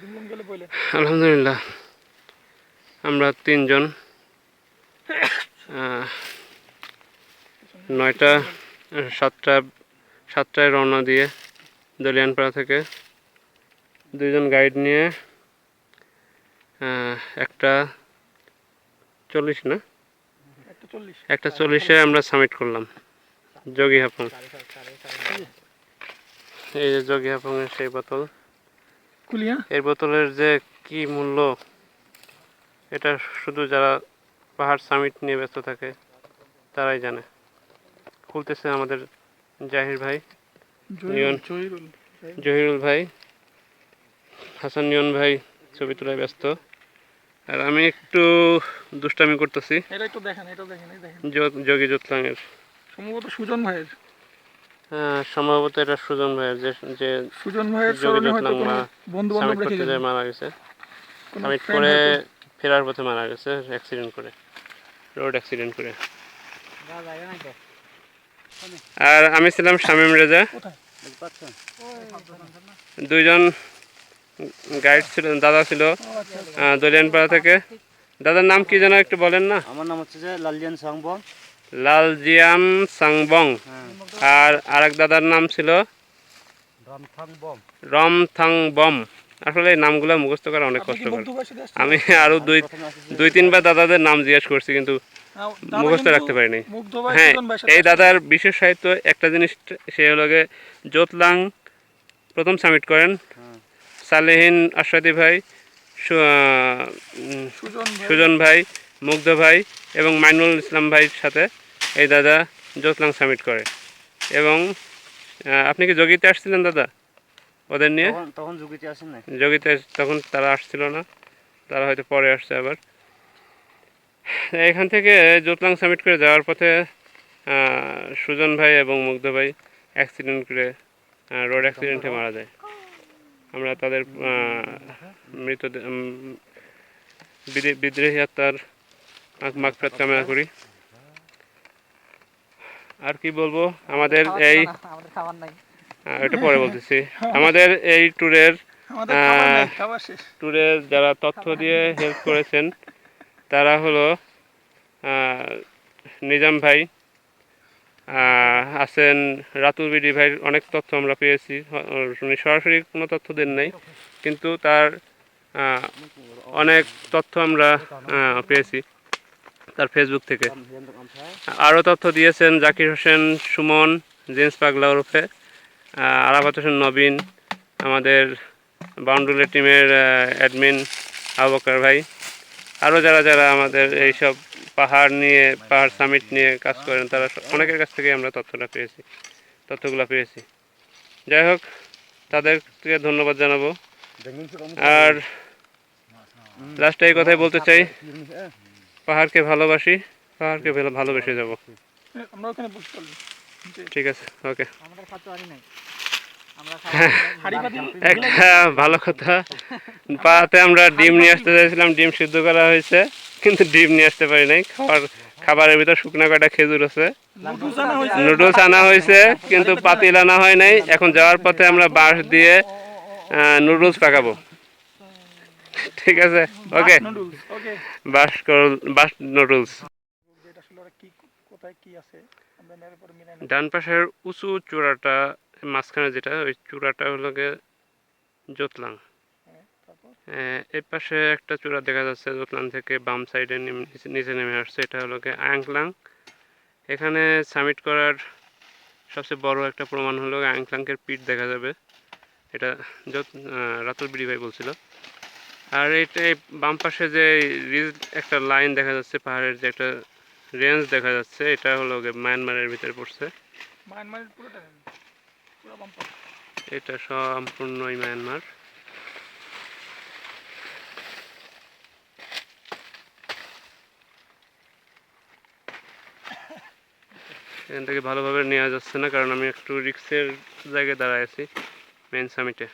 আলহামদুলিল্লাহ। আমরা তিনজন নয়টা সাতটা সাতটায় রওনা দিয়ে দলিয়ানপাড়া থেকে দুইজন গাইড নিয়ে একটা চল্লিশ না? একটা চল্লিশে। আমরা সাবমিট করলাম। যোগী হাপং এই যে যোগী হাপংয়ের সেই বোতল। কুলিয়া এই বোতলের যে কি মূল্য এটা শুধু যারা পাহাড় সামিট নিয়ে ব্যস্ত থাকে তারাই জানে। খুলতেছে আমাদের জাহির ভাই। জহিরুল ভাই। হাসান নিয়ন ভাই ছবি তোলায় ব্যস্ত। আর আমি একটু দুষ্টামি করতেছি। এটা একটু দেখেন এটা দেখেন দেখেন। যোগী জোতলাঙের সম্ভবত সুজন ভাইয়ের। সম্ভবত এটা সুজন ভাইয়ের যে যে সুজন ভাইয়ের স্মরণে হয়তো কোনো বন্ধু বান্ধব রেখে গেছে মারা গেছে। সামিট করে ফেরার পথে মারা গেছে অ্যাক্সিডেন্ট করে। রোড অ্যাক্সিডেন্ট করে। আর আমি ছিলাম শামীম রেজা। দুইজন গাইড ছিল দাদা ছিল আচ্ছা আচ্ছা। দলিয়ানপাড়া থেকে। দাদার নাম কি যেন একটু বলেন না। আমার নাম হচ্ছে যে লালজিয়ান সাংবং লালজিয়াম সাংবং। হ্যাঁ। আর আরেক দাদার নাম ছিল রামথাং বম রমথাং বম আসলে এই নামগুলো মুখস্থ করা অনেক কষ্টকর? আমি আরও দুই দুই তিনবার দাদাদের নাম জিজ্ঞেস করছি কিন্তু মুখস্থ রাখতে পারিনি। হ্যাঁ এই দাদার বিশেষ সাহিত্য একটা জিনিস সে হলো জোতলাং প্রথম সাবমিট করেন। হ্যাঁ। সালেহীন আশরাদি সুজন ভাই। সুজন ভাই মুগ্ধ ভাই এবং মাইনুল ইসলাম ভাইয়ের সাথে এই দাদা জোতলাং সাবমিট করে। এবং আপনি কি যোগীতে আসছিলেন দাদা? ওদের নিয়ে? তখন যুগিতে আসেন না যোগীতে তখন তারা আসছিল না। তারা হয়তো পরে আসছে আবার। এখান থেকে জোতলাং সাবমিট করে যাওয়ার পথে সুজন ভাই এবং মুগ্ধ ভাই অ্যাক্সিডেন্ট করে রোড অ্যাক্সিডেন্টে মারা যায়। আমরা তাদের মৃত বিদ্রোহী আত্মার মাগফিরাত কামনা করি। আর কি বলব? আমাদের এই আমাদের খাবার নাই। আহ, এটা পরে বলতেছি। আমাদের এই ট্যুরের আমাদের খাবার নাই আহ, খাবার শেষ। ট্যুরে যারা তথ্য দিয়ে হেল্প করেছেন তারা হলো নিজাম ভাই আছেন রাতুল বিডি ভাইয়ের অনেক তথ্য আমরা পেয়েছি। উনি সরাসরি কোনো তথ্য দেন নাই কিন্তু তার অনেক তথ্য আমরা পেয়েছি। তার ফেসবুক থেকে। আরও তথ্য দিয়েছেন জাকির হোসেন সুমন জেন্স পাগলা ওরফে আরাফাত হোসেন নবীন আমাদের বাউন্ডুলের টিমের অ্যাডমিন আবকার ভাই। আরও যারা যারা আমাদের এইসব পাহাড় নিয়ে পাহাড় সামিট নিয়ে কাজ করেন তারা অনেকের কাছ থেকে আমরা তথ্যটা পেয়েছি তথ্যগুলো পেয়েছি। যাই হোক তাদেরকে ধন্যবাদ জানাব। আর লাস্টে এই কথাই বলতে চাই। পাহাড়কে ভালোবাসি পাহাড়কে ভালো- ভালোবেসে যাব। হ্যাঁ, আমরা ওখানে বুঝতে পারলাম ঠিক আছে ওকে। আমাদের আনি নাই। পাতি একটা ভালো কথা। পাতে আমরা ডিম নিয়ে আসতে চাইছিলাম ডিম সিদ্ধ করা হয়েছে কিন্তু ডিম নিয়ে আসতে পারি নাই। খাবার খাবারের ভিতর শুকনো কয়টা খেজুর আছে? নুডলস আনা হয়েছে। নুডলস আনা হয়েছে কিন্তু পাতিল আনা হয় নাই। এখন যাওয়ার পথে আমরা বাঁশ দিয়ে নুডলস পাকাবো। ঠিক আছে ওকে ওকে বাঁশ নুডলস ডান পাশের উঁচু চূড়াটা মাঝখানে যেটা ওই চূড়াটা হলো গিয়ে জোতলাং। হ্যাঁ, এই পাশে একটা চূড়া দেখা যাচ্ছে জোতলাং থেকে বাম সাইডে নিচে নেমে আসছে এটা হলো গিয়ে আংকলাং এখানে সামিট করার সবচেয়ে বড় একটা প্রমাণ হলো আংকলাংকের পিঠ দেখা যাবে। এটা যত রাতুল বিড়ি ভাই বলছিল। আর এটা এই বাম পাশে যে রিজ একটা লাইন দেখা যাচ্ছে পাহাড়ের যে একটা রেঞ্জ দেখা যাচ্ছে এটা হলো মায়ানমারের ভিতরে পড়ছে। এটা সম্পূর্ণই মায়ানমার। এখান থেকে ভালোভাবে নেওয়া যাচ্ছে না কারণ আমি একটু রিক্সের জায়গায় দাঁড়ায় আছি মেন সামিটে